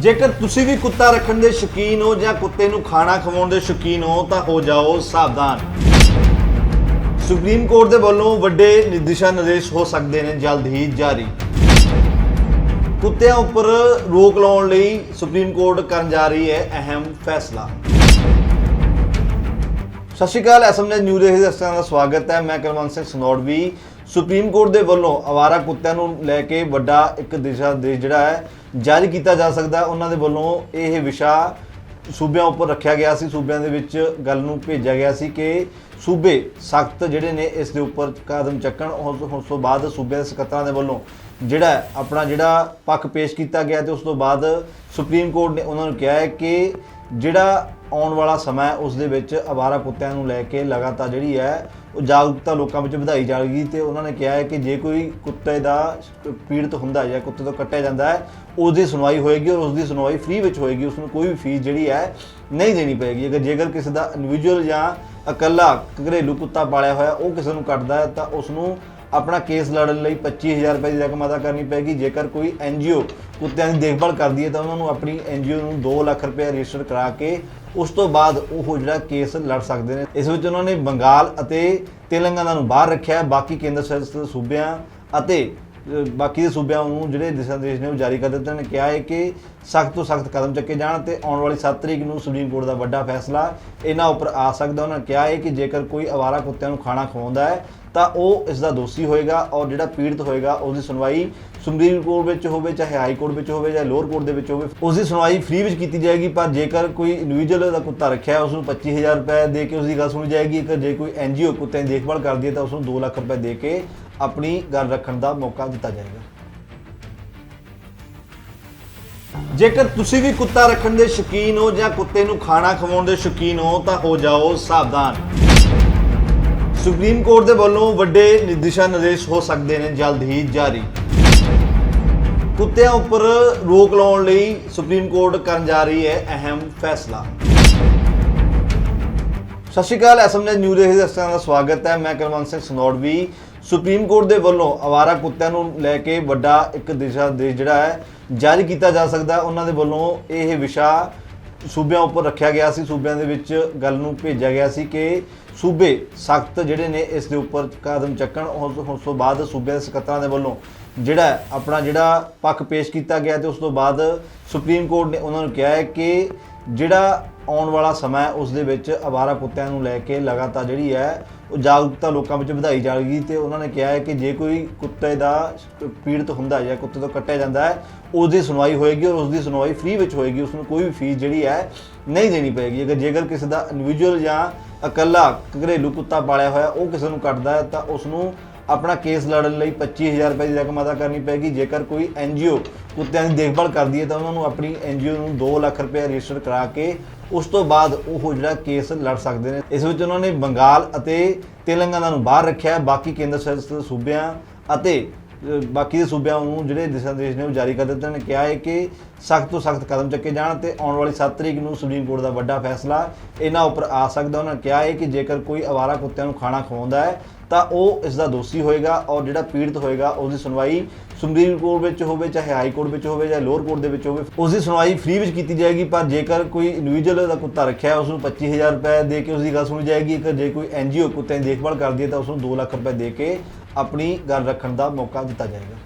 ਜੇਕਰ ਤੁਸੀਂ ਵੀ ਕੁੱਤਾ ਰੱਖਣ ਦੇ ਸ਼ੌਕੀਨ ਹੋ ਜਾਂ ਕੁੱਤੇ ਨੂੰ ਖਾਣਾ ਖਵਾਉਣ ਦੇ ਸ਼ੌਕੀਨ ਹੋ, ਤਾਂ ਹੋ ਜਾਓ ਸਾਵਧਾਨ। ਸੁਪਰੀਮ ਕੋਰਟ ਦੇ ਵੱਲੋਂ ਵੱਡੇ ਨਿਰਦੇਸ਼ਾ ਨਿਰਦੇਸ਼ ਹੋ ਸਕਦੇ ਨੇ, ਜਲਦ ਹੀ ਜਾਰੀ। ਕੁੱਤਿਆਂ ਉੱਪਰ ਰੋਕ ਲਾਉਣ ਲਈ ਸੁਪਰੀਮ ਕੋਰਟ ਕਰਨ ਜਾ ਰਹੀ ਹੈ ਅਹਿਮ ਫੈਸਲਾ। ਸਤਿ ਸ਼੍ਰੀ ਅਕਾਲ ਐਸਐਮਐਸ ਨਿਊਜ਼ ਦੇ ਦਰਸ਼ਕਾਂ ਦਾ ਸਵਾਗਤ ਹੈ। ਮੈਂ ਕੁਲਵੰਤ ਸਿੰਘ ਸਨੋੜਵੀ ਸੁਪਰੀਮ ਕੋਰਟ ਦੇ ਵੱਲੋਂ ਆਵਾਰਾ ਕੁੱਤਿਆਂ ਨੂੰ ਲੈ ਕੇ ਵੱਡਾ ਇੱਕ ਦਿਸ਼ਾ ਨਿਰਦੇਸ਼ ਜਿਹੜਾ ਹੈ, ਜਾਰੀ ਕੀਤਾ ਜਾ ਸਕਦਾ ਉਹਨਾਂ ਦੇ ਵੱਲੋਂ ਇਹ ਵਿਸ਼ਾ ਸੂਬਿਆਂ ਉੱਪਰ ਰੱਖਿਆ ਗਿਆ ਸੀ। ਸੂਬਿਆਂ ਦੇ ਵਿੱਚ ਗੱਲ ਨੂੰ ਭੇਜਿਆ ਗਿਆ ਸੀ ਕਿ ਸੂਬੇ ਸਖਤ ਜਿਹੜੇ ਨੇ, ਇਸ ਦੇ ਉੱਪਰ ਕਦਮ ਚੱਕਣ। ਉਸ ਤੋਂ ਬਾਅਦ ਸੂਬਿਆਂ ਦੇ ਸਕੱਤਰਾਂ ਦੇ ਵੱਲੋਂ ਜਿਹੜਾ ਆਪਣਾ ਜਿਹੜਾ ਪੱਖ ਪੇਸ਼ ਕੀਤਾ ਗਿਆ ਤੇ ਉਸ ਤੋਂ ਬਾਅਦ ਸੁਪਰੀਮ ਕੋਰਟ ਨੇ ਉਹਨਾਂ ਨੂੰ ਕਿਹਾ ਹੈ ਕਿ ਜਿਹੜਾ ਆਉਣ ਵਾਲਾ ਸਮਾਂ ਉਸ ਦੇ ਵਿੱਚ ਅਵਾਰਾ ਕੁੱਤਿਆਂ ਨੂੰ ਲੈ ਕੇ ਲਗਾਤਾਰ ਜਿਹੜੀ ਹੈ, ਉਹ ਜਾਗਰੂਕਤਾ ਲੋਕਾਂ ਵਿੱਚ ਵਧਾਈ ਜਾਵੇਗੀ ਤੇ ਉਹਨਾਂ ਨੇ ਕਿਹਾ ਹੈ ਕਿ ਜੇ ਕੋਈ ਕੁੱਤੇ ਦਾ ਪੀੜਤ ਹੁੰਦਾ ਜਾਂ ਕੁੱਤੇ ਤੋਂ ਕੱਟਿਆ ਜਾਂਦਾ ਹੈ, ਉਸ ਦੀ ਸੁਣਵਾਈ ਹੋਏਗੀ ਔਰ ਉਸ ਦੀ ਸੁਣਵਾਈ ਫ੍ਰੀ ਵਿੱਚ ਹੋਏਗੀ, ਉਸ ਨੂੰ ਕੋਈ ਵੀ ਫੀਸ ਜਿਹੜੀ ਹੈ ਨਹੀਂ ਦੇਣੀ ਪਏਗੀ। ਅਗਰ ਜੇਕਰ ਕਿਸੇ ਦਾ ਇੰਡੀਵਿਜੂਅਲ ਜਾਂ ਇਕੱਲਾ ਘਰੇਲੂ ਕੁੱਤਾ ਪਾਲਿਆ ਹੋਇਆ, ਉਹ ਕਿਸੇ ਨੂੰ ਕੱਟਦਾ ਹੈ, ਤਾਂ ਉਸ ਨੂੰ ਆਪਣਾ ਕੇਸ ਲੜਨ ਲਈ 25000 ਰੁਪਏ ਦੀ ਰਕਮ ਅਦਾ ਕਰਨੀ ਪਏਗੀ। ਜੇਕਰ ਕੋਈ ਐਨਜੀਓ ਕੁੱਤਿਆਂ ਦੀ ਦੇਖਭਾਲ ਕਰਦੀ ਹੈ, ਤਾਂ ਉਹਨਾਂ ਨੂੰ ਆਪਣੀ ਐਨਜੀਓ ਨੂੰ 2 ਲੱਖ ਰੁਪਏ ਰਜਿਸਟਰ ਕਰਾ ਕੇ ਉਸ ਤੋਂ ਬਾਅਦ ਉਹ ਜਿਹੜਾ ਕੇਸ ਲੜ ਸਕਦੇ ਨੇ। ਇਸ ਵਿੱਚ ਉਹਨਾਂ ਨੇ ਬੰਗਾਲ ਅਤੇ ਤੇਲੰਗਾਨਾ ਨੂੰ ਬਾਹਰ ਰੱਖਿਆ। ਬਾਕੀ ਕੇਂਦਰ ਸ਼ਾਸਿਤ ਸੂਬਿਆਂ ਅਤੇ ਬਾਕੀ ਦੇ ਸੂਬਿਆਂ ਨੂੰ ਜਿਹੜੇ ਦਿਸ਼ਾ ਨਿਰਦੇਸ਼ ਨੇ ਉਹ ਜਾਰੀ ਕਰ ਦਿੱਤੇ ਨੇ। ਕਿਹਾ ਹੈ ਕਿ ਸਖਤ ਤੋਂ ਸਖਤ ਕਦਮ ਚੱਕੇ ਜਾਣ ਤੇ ਆਉਣ ਵਾਲੀ 7 ਤਰੀਕ ਨੂੰ ਸੁਪਰੀਮ ਕੋਰਟ ਦਾ ਵੱਡਾ ਫੈਸਲਾ ਇਹਨਾਂ ਉੱਪਰ ਆ ਸਕਦਾ। ਉਹਨਾਂ ਨੇ ਕਿਹਾ ਹੈ ਕਿ ਜੇਕਰ ਕੋਈ ਅਵਾਰਾ ਕੁੱਤਿਆਂ ਨੂੰ ਖਾਣਾ ਖਵਾਉਂਦਾ ਹੈ, ਤਾਂ ਉਹ ਇਸ ਦਾ ਦੋਸ਼ੀ ਹੋਏਗਾ ਔਰ ਜਿਹੜਾ ਪੀੜਤ ਹੋਏਗਾ ਉਸ ਦੀ ਸੁਣਵਾਈ ਸੁਪਰੀਮ ਕੋਰਟ ਵਿੱਚ ਹੋਵੇ, ਚਾਹੇ ਹਾਈ ਕੋਰਟ ਵਿੱਚ ਹੋਵੇ ਜਾਂ ਲੋਅਰ ਕੋਰਟ ਦੇ ਵਿੱਚ ਹੋਵੇ ਉਸ ਦੀ ਸੁਣਵਾਈ ਫ੍ਰੀ ਵਿੱਚ ਕੀਤੀ ਜਾਏਗੀ। ਪਰ ਜੇਕਰ ਕੋਈ ਇੰਡੀਵਿਜੂਅਲ ਦਾ ਕੁੱਤਾ ਰੱਖਿਆ ਹੈ ਉਸ ਨੂੰ 25000 ਰੁਪਏ ਦੇ ਕੇ ਉਸ ਦੀ ਗੱਲ ਸੁਣੀ ਜਾਏਗੀ। ਕਿ ਜੇ ਕੋਈ ਐਨਜੀਓ ਕੁੱਤਿਆਂ ਦੀ ਦੇਖਭਾਲ ਕਰਦੀ ਹੈ, ਤਾਂ ਉਸ ਨੂੰ 2 ਲੱਖ ਰੁਪਏ ਦੇ ਕੇ ਆਪਣੀ ਗੱਲ ਰੱਖਣ ਦਾ ਮੌਕਾ ਦਿੱਤਾ ਜਾਏਗਾ। ਜੇਕਰ ਤੁਸੀਂ ਵੀ ਕੁੱਤਾ ਰੱਖਣ ਦੇ ਸ਼ੌਕੀਨ ਹੋ ਜਾਂ ਕੁੱਤੇ ਨੂੰ ਖਾਣਾ ਖਵਾਉਣ ਦੇ ਸ਼ੌਕੀਨ ਹੋ, ਤਾਂ ਹੋ ਜਾਓ ਸਾਵਧਾਨ। ਸੁਪਰੀਮ ਕੋਰਟ ਦੇ ਵੱਲੋਂ ਵੱਡੇ ਨਿਰਦੇਸ਼ਾ ਨਿਰਦੇਸ਼ ਹੋ ਸਕਦੇ ਨੇ, ਜਲਦ ਹੀ ਜਾਰੀ। ਕੁੱਤਿਆਂ ਉੱਪਰ ਰੋਕ ਲਾਉਣ ਲਈ ਸੁਪਰੀਮ ਕੋਰਟ ਕਰਨ ਜਾ ਰਹੀ ਹੈ ਅਹਿਮ ਫੈਸਲਾ। ਸਤਿ ਸ਼੍ਰੀ ਅਕਾਲ ਐਸਐਮਐਸ ਨਿਊਜ਼ ਦੇ ਦਰਸ਼ਕਾਂ ਦਾ ਸਵਾਗਤ ਹੈ। ਮੈਂ ਕੁਲਵੰਤ ਸਿੰਘ ਸਨੋੜਵੀ ਸੁਪਰੀਮ ਕੋਰਟ ਦੇ ਵੱਲੋਂ ਆਵਾਰਾ ਕੁੱਤਿਆਂ ਨੂੰ ਲੈ ਕੇ ਵੱਡਾ ਇੱਕ ਦਿਸ਼ਾ ਨਿਰਦੇਸ਼ ਜਿਹੜਾ ਹੈ, ਜਾਰੀ ਕੀਤਾ ਜਾ ਸਕਦਾ ਉਹਨਾਂ ਦੇ ਵੱਲੋਂ ਇਹ ਵਿਸ਼ਾ ਸੂਬਿਆਂ ਉੱਪਰ ਰੱਖਿਆ ਗਿਆ ਸੀ। ਸੂਬਿਆਂ ਦੇ ਵਿੱਚ ਗੱਲ ਨੂੰ ਭੇਜਿਆ ਗਿਆ ਸੀ ਕਿ ਸੂਬੇ ਸਖਤ ਜਿਹੜੇ ਨੇ, ਇਸ ਦੇ ਉੱਪਰ ਕਦਮ ਚੱਕਣ। ਉਸ ਤੋਂ ਬਾਅਦ ਸੂਬਿਆਂ ਦੇ ਸਕੱਤਰਾਂ ਦੇ ਵੱਲੋਂ ਜਿਹੜਾ ਆਪਣਾ ਜਿਹੜਾ ਪੱਖ ਪੇਸ਼ ਕੀਤਾ ਗਿਆ ਤੇ ਉਸ ਤੋਂ ਬਾਅਦ ਸੁਪਰੀਮ ਕੋਰਟ ਨੇ ਉਹਨਾਂ ਨੂੰ ਕਿਹਾ ਹੈ ਕਿ ਜਿਹੜਾ ਆਉਣ ਵਾਲਾ ਸਮਾਂ ਹੈ, ਉਸ ਦੇ ਵਿੱਚ ਅਵਾਰਾ ਕੁੱਤਿਆਂ ਨੂੰ ਲੈ ਕੇ ਲਗਾਤਾਰ ਜਿਹੜੀ ਹੈ ਉਹ ਜਾਗਰੂਕਤਾ ਲੋਕਾਂ ਵਿੱਚ ਵਧਾਈ ਜਾਵੇਗੀ ਤੇ ਉਹਨਾਂ ਨੇ ਕਿਹਾ ਹੈ ਕਿ ਜੇ ਕੋਈ ਕੁੱਤੇ ਦਾ ਪੀੜਤ ਹੁੰਦਾ ਹੈ ਜਾਂ ਕੁੱਤੇ ਤੋਂ ਕੱਟਿਆ ਜਾਂਦਾ ਹੈ ਉਸ ਦੀ ਸੁਣਵਾਈ ਹੋਏਗੀ ਔਰ ਉਸ ਦੀ ਸੁਣਵਾਈ ਫ੍ਰੀ ਵਿੱਚ ਹੋਏਗੀ ਉਸ ਨੂੰ ਕੋਈ ਵੀ ਫੀਸ ਜਿਹੜੀ ਹੈ ਨਹੀਂ ਦੇਣੀ ਪਏਗੀ। ਅਗਰ ਜੇਕਰ ਕਿਸੇ ਦਾ ਇੰਡੀਵਿਜੂਅਲ ਜਾਂ ਇਕੱਲਾ ਘਰੇਲੂ ਕੁੱਤਾ ਪਾਲਿਆ ਹੋਇਆ ਉਹ ਕਿਸੇ ਨੂੰ ਕੱਟਦਾ ਹੈ ਤਾਂ ਉਸ ਨੂੰ ਆਪਣਾ ਕੇਸ ਲੜਨ ਲਈ 25000 ਰੁਪਏ ਦੀ ਰਕਮ ਅਦਾ ਕਰਨੀ ਪਏਗੀ। ਜੇਕਰ ਕੋਈ ਐਨਜੀਓ ਕੁੱਤਿਆਂ ਦੀ ਦੇਖਭਾਲ ਕਰਦੀ ਹੈ ਤਾਂ ਉਹਨਾਂ ਨੂੰ ਆਪਣੀ ਐਨਜੀਓ ਨੂੰ 2 ਲੱਖ ਰੁਪਏ ਰਜਿਸਟਰ ਕਰਾ ਕੇ ਉਸ ਤੋਂ ਬਾਅਦ ਉਹ ਜਿਹੜਾ ਕੇਸ ਲੜ ਸਕਦੇ ਨੇ। ਇਸ ਵਿੱਚ ਉਹਨਾਂ ਨੇ ਬੰਗਾਲ ਅਤੇ ਤੇਲੰਗਾਨਾ ਨੂੰ ਬਾਹਰ ਰੱਖਿਆ। ਹੈ। ਬਾਕੀ ਕੇਂਦਰ ਸ਼ਾਸਿਤ ਸੂਬਿਆਂ ਅਤੇ ਬਾਕੀ ਦੇ ਸੂਬਿਆਂ ਨੂੰ ਜਿਹੜੇ ਦਿਸ਼ਾ ਨਿਰਦੇਸ਼ ਨੇ ਉਹ ਜਾਰੀ ਕਰ ਦਿੱਤੇ ਨੇ। ਕਿਹਾ ਹੈ ਕਿ ਸਖਤ ਤੋਂ ਸਖਤ ਕਦਮ ਚੱਕੇ ਜਾਣ ਤੇ ਆਉਣ ਵਾਲੀ 7 ਤਰੀਕ ਨੂੰ ਸੁਪਰੀਮ ਕੋਰਟ ਦਾ ਵੱਡਾ ਫੈਸਲਾ ਇਹਨਾਂ ਉੱਪਰ ਆ ਸਕਦਾ ਉਹਨਾਂ ਨੇ ਕਿਹਾ ਹੈ ਕਿ ਜੇਕਰ ਕੋਈ ਅਵਾਰਾ ਕੁੱਤਿਆਂ ਨੂੰ ਖਾਣਾ ਖਵਾਉਂਦਾ ਹੈ ਤਾਂ ਉਹ ਇਸ ਦਾ ਦੋਸ਼ੀ ਹੋਏਗਾ ਔਰ ਜਿਹੜਾ ਪੀੜਤ ਹੋਏਗਾ ਉਸ ਦੀ ਸੁਣਵਾਈ ਸੁਪਰੀਮ ਕੋਰਟ ਵਿੱਚ ਹੋਵੇ, ਚਾਹੇ ਹਾਈ ਕੋਰਟ ਵਿੱਚ ਹੋਵੇ ਜਾਂ ਲੋਅਰ ਕੋਰਟ ਦੇ ਵਿੱਚ ਹੋਵੇ ਉਸ ਦੀ ਸੁਣਵਾਈ ਫ੍ਰੀ ਵਿੱਚ ਕੀਤੀ ਜਾਏਗੀ, ਪਰ ਜੇਕਰ ਕੋਈ ਇੰਡੀਵਿਜੂਅਲ ਦਾ ਕੁੱਤਾ ਰੱਖਿਆ ਹੈ ਉਸ ਨੂੰ 25000 ਰੁਪਏ ਦੇ ਕੇ ਉਸ ਦੀ ਗੱਲ ਸੁਣੀ ਜਾਏਗੀ ਕਿ ਜੇ ਕੋਈ ਐਨਜੀਓ ਕੁੱਤਿਆਂ ਦੀ ਦੇਖਭਾਲ ਕਰਦੀ ਹੈ ਤਾਂ ਉਸ ਨੂੰ 2 ਲੱਖ ਰੁਪਏ ਦੇ ਕੇ ਆਪਣੀ ਗੱਲ ਰੱਖਣ ਦਾ ਮੌਕਾ ਦਿੱਤਾ ਜਾਏਗਾ।